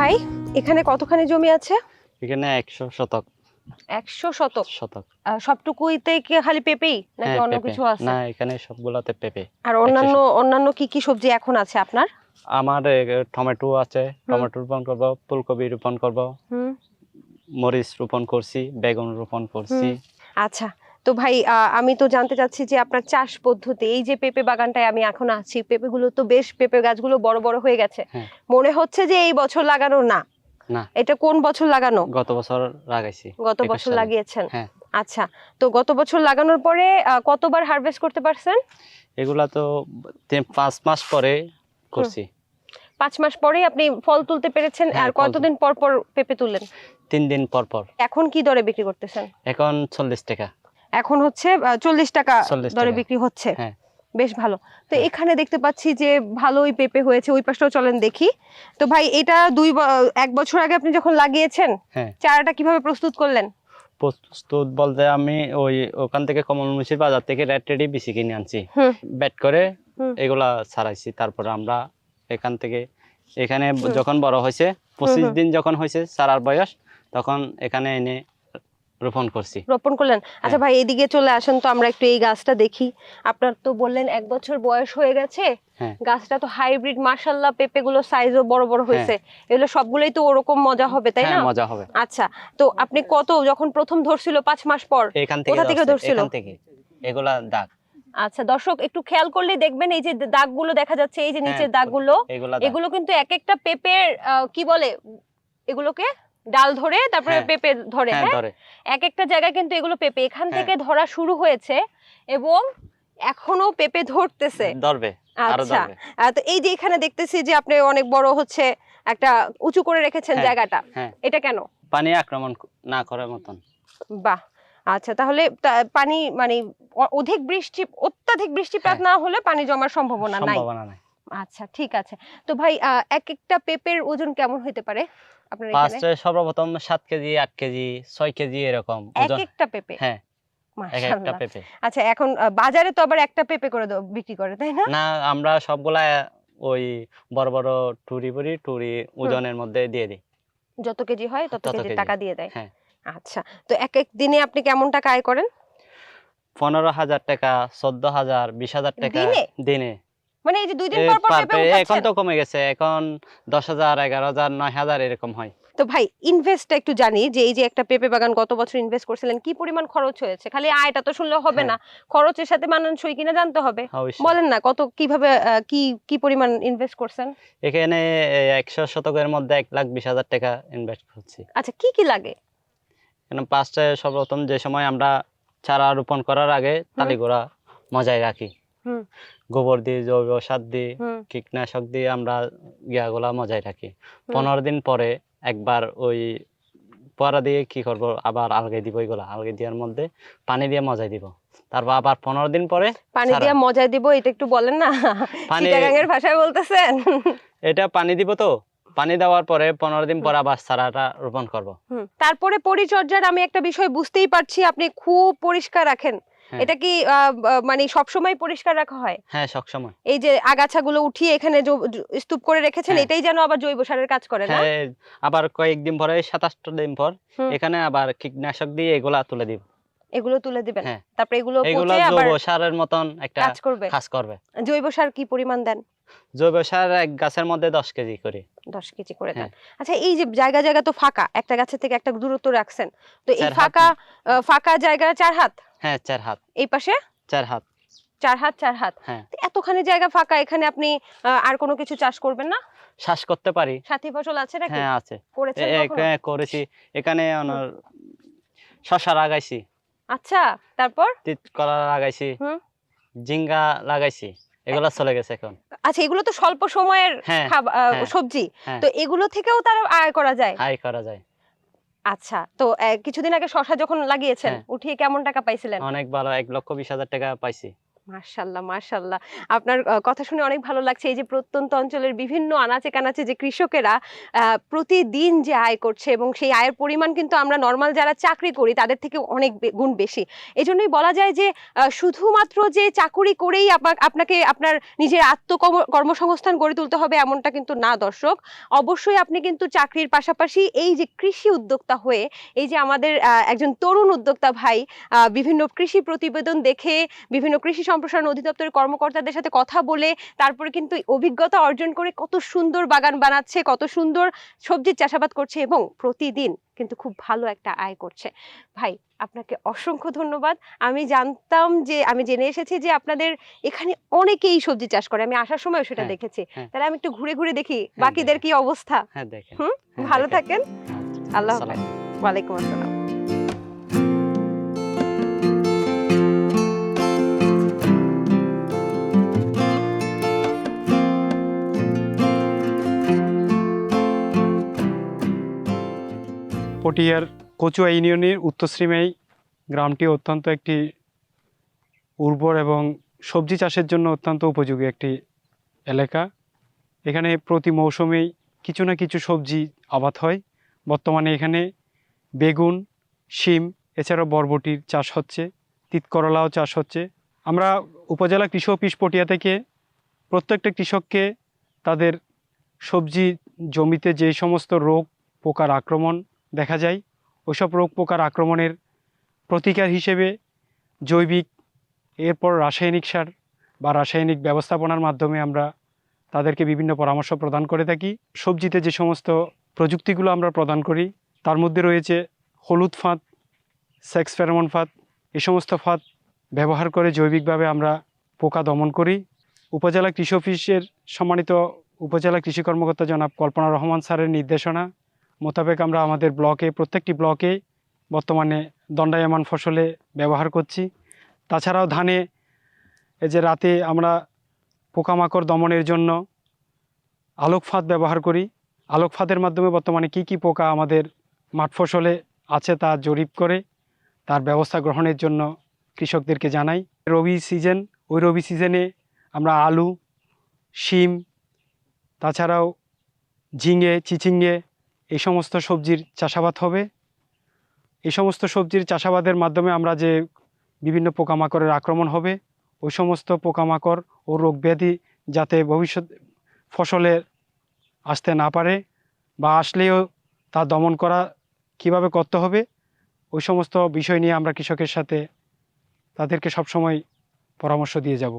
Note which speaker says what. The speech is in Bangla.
Speaker 1: ভাই এখানে কতখানি জমি আছে?
Speaker 2: এখানে একশো শতক।
Speaker 1: একশো শতক?
Speaker 2: শতক।
Speaker 1: সবটুকুইতে কি খালি পেঁপেই নাকি
Speaker 2: হ্যাঁ
Speaker 1: অন্য কিছু আছে?
Speaker 2: না এখানে সবগুলাতে পেঁপে।
Speaker 1: আর অন্যান্য অন্যান্য কি কি সবজি এখন আছে আপনার?
Speaker 2: আমার টমেটো আছে। টমেটো রোপণ করব ফুলকপি রোপণ করব।
Speaker 1: হুম।
Speaker 2: মরিচ রোপণ করছি বেগুন রোপণ করছি।
Speaker 1: আচ্ছা তো ভাই আমি তো জানতে চাচ্ছি যে আপনার চাষ পদ্ধতি এই যে পেঁপে বাগানটায় আমি এখন আছি পেঁপেগুলো তো বেশ পেঁপে গাছগুলো বড় বড় হয়ে গেছে।
Speaker 2: হ্যাঁ।
Speaker 1: মনে হচ্ছে যে এই বছর লাগানো না।
Speaker 2: না।
Speaker 1: এটা কোন বছর লাগানো?
Speaker 2: গত বছর লাগাইছি
Speaker 1: গত বছর লাগিয়েছেন?
Speaker 2: হ্যাঁ।
Speaker 1: আচ্ছা তো গত বছর লাগানোর পরে কতবার হারভেস্ট করতে পারছেন?
Speaker 2: এগুলা তো পাঁচ মাস পরে করছি।
Speaker 1: পাঁচ মাস পরেই আপনি ফল তুলতে পেরেছেন
Speaker 2: হ্যাঁ,
Speaker 1: আর কতদিন পর পর পেঁপে তুললেন?
Speaker 2: তিন দিন পর পর।
Speaker 1: এখন কি দরে বিক্রি করতেছেন?
Speaker 2: এখন চল্লিশ টাকা।
Speaker 1: এখন হচ্ছে চল্লিশ টাকা দরে বিক্রি হচ্ছে।
Speaker 2: হ্যাঁ।
Speaker 1: বেশ ভালো। তো
Speaker 2: হ্যাঁ।
Speaker 1: এখানে দেখতে পাচ্ছি যে ভালোই পেঁপে হয়েছে ওই পাশটাও চলেন দেখি। তো ভাই এটা দুই এক বছর আগে আপনি যখন লাগিয়েছেন
Speaker 2: হ্যাঁ।
Speaker 1: চারাটা কীভাবে প্রস্তুত করলেন?
Speaker 2: প্রস্তুত বলতে আমি ওই ওখান থেকে কমলমুচির বাজার থেকে রেড রেডি বেশি কিনে আনছি। ব্যাট করে এগুলা ছাড়াইছি তারপরে আমরা এখান থেকে এখানে যখন বড় হয়েছে পঁচিশ দিন যখন হয়েছে সারার বয়স তখন এখানে এনে রোপণ করছি।
Speaker 1: রোপণ করলেন? আচ্ছা
Speaker 2: হ্যাঁ।
Speaker 1: ভাই এদিকে চলে আসেন তো আমরা একটু এই গাছটা দেখি। আপনার তো বললেন এক বছর বয়স হয়ে গেছে।
Speaker 2: হ্যাঁ।
Speaker 1: গাছটা তো হাইব্রিড সাইজও বড় বড় হয়েছে। এগুলো সবগুলোই তো ওরকম মজা হবে তাই না?
Speaker 2: হ্যাঁ মজা হবে।
Speaker 1: আচ্ছা তো আপনি কত যখন প্রথম ধরছিল পাঁচ মাস পর কোথা থেকে ধরছিল?
Speaker 2: এগুলা দাগ।
Speaker 1: আচ্ছা দর্শক একটু খেয়াল করলেই দেখবেন এই যে দাগগুলো দেখা যাচ্ছে এই যে নিচের
Speaker 2: হ্যাঁ,
Speaker 1: দাগগুলো
Speaker 2: এগুলো
Speaker 1: কিন্তু এক একটা পেঁপের কি বলে এগুলোকে ডাল ধরে তারপরে
Speaker 2: হ্যাঁ।
Speaker 1: পেঁপে ধরে
Speaker 2: হ্যাঁ
Speaker 1: হ্যাঁ? এক একটা জায়গায় কিন্তু এগুলো পেঁপে এখান
Speaker 2: হ্যাঁ।
Speaker 1: থেকে ধরা শুরু হয়েছে এবং এখনও পেঁপে ধরতেছে।
Speaker 2: ধরবে
Speaker 1: আচ্ছা। তো এই যে এখানে দেখতেছি যে আপনি অনেক বড় হচ্ছে একটা উঁচু করে রেখেছেন জায়গাটা। এটা কেন?
Speaker 2: পানি আক্রমণ না করার মতন।
Speaker 1: বাহ! আচ্ছা তাহলে পানি মানে অধিক বৃষ্টি অত্যাধিক বৃষ্টিপাত। না হলে পানি জমার সম্ভাবনা নাই।
Speaker 2: সম্ভাবনা নাই।
Speaker 1: আচ্ছা ঠিক আছে। তো ভাই এক একটা পেঁপের ওজন কেমন হতে পারে? আপনার
Speaker 2: ফার্স্টে সর্বপ্রথম সাত কেজি আট কেজি ছয় কেজি এরকম
Speaker 1: এক
Speaker 2: ওজন।
Speaker 1: একটা পেঁপে?
Speaker 2: হ্যাঁ। এক একটা। পেঁপে।
Speaker 1: আচ্ছা এখন বাজারে তো আবার একটা পেঁপে করে বিক্রি করে তাই না?
Speaker 2: না আমরা সবগুলা ওই বড় বড় টুরি বুড়ি টুরি ওজনের মধ্যে দিয়ে দিই।
Speaker 1: যত কেজি হয় তত কেজি। টাকা দিয়ে দেয়।
Speaker 2: হ্যাঁ।
Speaker 1: আচ্ছা তো এক এক দিনে আপনি কেমন টাকা আয় করেন?
Speaker 2: পনেরো হাজার টাকা চোদ্দ হাজার বিশ হাজার টাকা
Speaker 1: দিনে? মানে এই যে দুই দিন পর পর
Speaker 2: এখন তো কমে গেছে এখন দশ হাজার এগারো হাজার নয় হাজার এরকম হয়।
Speaker 1: তো ভাই ইনভেস্টটা একটু জানি যে এই যে একটা পেঁপে বাগান গত বছর ইনভেস্ট করছিলেন কি পরিমাণ খরচ হয়েছে? খালি আয়টা তো শুনলে হবে না। খরচের সাথে মানানসই কিনা জানতে হবে।
Speaker 2: হ্যাঁ।
Speaker 1: বলেন না কত কীভাবে কি কি পরিমাণ ইনভেস্ট করছেন?
Speaker 2: এখানে এ, একশো শতকের মধ্যে এক লাখ বিশ হাজার টাকা ইনভেস্ট করছি।
Speaker 1: আচ্ছা কি কি লাগে?
Speaker 2: এখানে পাঁচটা সর্বপ্রথম যে সময় আমরা চারা রোপণ করার আগে তালিগোড়া মজায় রাখি।
Speaker 1: হুম।
Speaker 2: গোবর দিয়ে জৈব সার দিয়ে কীটনাশক দিয়ে আমরা ইয়াগুলা মজায় রাখি পনেরো দিন পরে একবার ওই পরা দিয়ে কি করব? আবার আলগে দিব এগুলা। আলগে দেওয়ার মধ্যে পানি দিয়ে মজাই দিব। তারপর আবার পনেরো দিন পরে
Speaker 1: পানি দিয়ে মজায় দিব এটা একটু বলেন না।
Speaker 2: পানি
Speaker 1: চিটাগাঙের ভাষায় বলতেছেন?
Speaker 2: এটা পানি দিব তো। পানি দেওয়ার পরে পনেরো দিন পর আবার চারাটা রোপণ করব।
Speaker 1: তারপরে পরিচর্যার আমি একটা বিষয় বুঝতেই পারছি আপনি খুব পরিষ্কার রাখেন। এটা কি মানে সবসময় পরিষ্কার রাখা হয়?
Speaker 2: হ্যাঁ সবসময়।
Speaker 1: এই যে আগাছাগুলো উঠিয়ে এখানে স্তূপ করে রেখেছেন
Speaker 2: হ্যাঁ।
Speaker 1: এটাই যেন আবার জৈব সারের কাজ করে না?
Speaker 2: হ্যাঁ আবার কয়েকদিন পরে সাতাশটা দিন পর এখানে আবার কীটনাশক দিয়ে এগুলা তুলে দিব।
Speaker 1: এগুলো তুলে দিবেন?
Speaker 2: হ্যাঁ।
Speaker 1: তারপরে এগুলো
Speaker 2: এগুলা জৈব সারের মতন একটা
Speaker 1: কাজ করবে?
Speaker 2: কাজ করবে।
Speaker 1: জৈব সার কি পরিমাণ দেন?
Speaker 2: জৈব সার এক গাছের মধ্যে দশ কেজি করে।
Speaker 1: দশ কেজি করে দেন।
Speaker 2: হ্যাঁ।
Speaker 1: আচ্ছা এই যে জায়গা জায়গা তো ফাঁকা একটা গাছের থেকে একটা দূরত্ব রাখছেন। তো এই ফাঁকা ফাঁকা জায়গা চার হাত?
Speaker 2: হ্যাঁ চার হাত।
Speaker 1: এই পাশে?
Speaker 2: চার হাত।
Speaker 1: চার হাত চার হাত।
Speaker 2: হ্যাঁ।
Speaker 1: এতখানি জায়গা ফাঁকা এখানে আপনি আর কোনো কিছু চাষ করবেন না?
Speaker 2: শ্বাস করতে পারি।
Speaker 1: সাথী ফসল আছে নাকি?
Speaker 2: হ্যাঁ আছে। করেছি। এখানে অনার শশা লাগাইছি।
Speaker 1: আচ্ছা তারপর?
Speaker 2: কলা লাগাইছি। জিঙ্গা লাগাইছি। এগুলা চলে গেছে এখন।
Speaker 1: আচ্ছা এগুলো তো স্বল্প সময়ের
Speaker 2: হ্যাঁ হ্যাঁ,
Speaker 1: সবজি। তো এগুলো থেকেও তার আয় করা যায়?
Speaker 2: আয় করা যায়।
Speaker 1: আচ্ছা তো কিছুদিন আগে শশা যখন লাগিয়েছেন
Speaker 2: হ্যাঁ।
Speaker 1: উঠিয়ে কেমন টাকা পাইছিলেন
Speaker 2: অনেক ভালো এক লক্ষ বিশ হাজার টাকা পাইছি
Speaker 1: মার্শাল্লাহ মার্শাল্লাহ আপনার কথা শুনে অনেক ভালো লাগছে। এই যে প্রত্যন্ত অঞ্চলের বিভিন্ন আনাচে কানাচে যে কৃষকেরা প্রতিদিন যে আয় করছে এবং সেই আয়ের পরিমাণ কিন্তু আমরা নর্মাল যারা চাকরি করি, তাদের থেকে অনেক গুণ বেশি। এই বলা যায় যে শুধুমাত্র যে চাকুরি করেই আপনাকে আপনার নিজের আত্মকর্ম কর্মসংস্থান গড়ে তুলতে হবে এমনটা কিন্তু না, দর্শক। অবশ্যই আপনি কিন্তু চাকরির পাশাপাশি এই যে কৃষি উদ্যোক্তা হয়ে, এই যে আমাদের একজন তরুণ উদ্যোক্তা ভাই বিভিন্ন কৃষি প্রতিবেদন দেখে, বিভিন্ন কৃষি সম্প্রসারণ অধিদপ্তরের কর্মকর্তাদের সাথে কথা বলে তারপরে কিন্তু অভিজ্ঞতা অর্জন করে কত সুন্দর বাগান বানাচ্ছে কত সুন্দর সবজির চাষাবাদ করছে এবং প্রতিদিন কিন্তু খুব ভালো একটা আয় করছে। ভাই আপনাকে অসংখ্য ধন্যবাদ। আমি জানতাম যে আমি জেনে এসেছি যে আপনাদের এখানে অনেকেই সবজি চাষ করে। আমি আসার সময় সেটা
Speaker 2: হ্যাঁ,
Speaker 1: দেখেছি।
Speaker 2: হ্যাঁ।
Speaker 1: তাহলে আমি একটু ঘুরে ঘুরে দেখি
Speaker 2: হ্যাঁ,
Speaker 1: বাকিদের কি অবস্থা। হুম, ভালো থাকেন। আল্লাহ। ওয়ালাইকুম আসসালাম।
Speaker 3: পটিয়ার কচুয়া ইউনিয়নের উত্তরশ্রীমাই গ্রামটি অত্যন্ত একটি উর্বর এবং সবজি চাষের জন্য অত্যন্ত উপযোগী একটি এলাকা। এখানে প্রতি মৌসুমেই কিছু না কিছু সবজি আবাদ হয়। বর্তমানে এখানে বেগুন, শিম, এছাড়াও বরবটির চাষ হচ্ছে তিত করলাও চাষ হচ্ছে। আমরা উপজেলা কৃষক অফিস পটিয়া থেকে প্রত্যেকটা কৃষককে তাদের সবজি জমিতে যে সমস্ত রোগ, পোকার আক্রমণ দেখা যায় ওইসব রোগ পোকার আক্রমণের প্রতিকার হিসেবে জৈবিক, এরপর রাসায়নিক সার বা রাসায়নিক ব্যবস্থাপনার মাধ্যমে আমরা তাদেরকে বিভিন্ন পরামর্শ প্রদান করে থাকি। সবজিতে যে সমস্ত প্রযুক্তিগুলো আমরা প্রদান করি, তার মধ্যে রয়েছে হলুদ ফাঁদ সেক্স ফেরোমন ফাঁদ, এ সমস্ত ফাঁদ ব্যবহার করে জৈবিকভাবে আমরা পোকা দমন করি। উপজেলা কৃষি অফিসের সম্মানিত উপজেলা কৃষি কর্মকর্তা জনাব কল্পনা রহমান স্যারের নির্দেশনা মোতাবেক আমরা আমাদের ব্লকে, প্রত্যেকটি ব্লকে বর্তমানে দণ্ডায়মান ফসলে ব্যবহার করছি। তাছাড়াও ধানে এই যে রাতে আমরা পোকামাকড় দমনের জন্য আলোক ফাঁদ ব্যবহার করি। আলোক ফাঁদের মাধ্যমে বর্তমানে কি কি পোকা আমাদের মাঠ ফসলে আছে তা জরিপ করে, তার ব্যবস্থা গ্রহণের জন্য কৃষকদেরকে জানাই। রবি সিজন, ওই রবি সিজনে আমরা আলু, শিম, তাছাড়াও ঝিঙে, চিচিঙ্গে এই সমস্ত সবজির চাষাবাদ হবে। এই সমস্ত সবজির চাষাবাদের মাধ্যমে আমরা যে বিভিন্ন পোকামাকড়ের আক্রমণ হবে, ওই সমস্ত পোকামাকড় ও রোগ ব্যাধি যাতে ভবিষ্যৎ ফসলে আসতে না পারে বা আসলেও তা দমন করা কীভাবে করতে হবে, ওই সমস্ত বিষয় নিয়ে আমরা কৃষকের সাথে তাদেরকে সবসময় পরামর্শ দিয়ে যাব।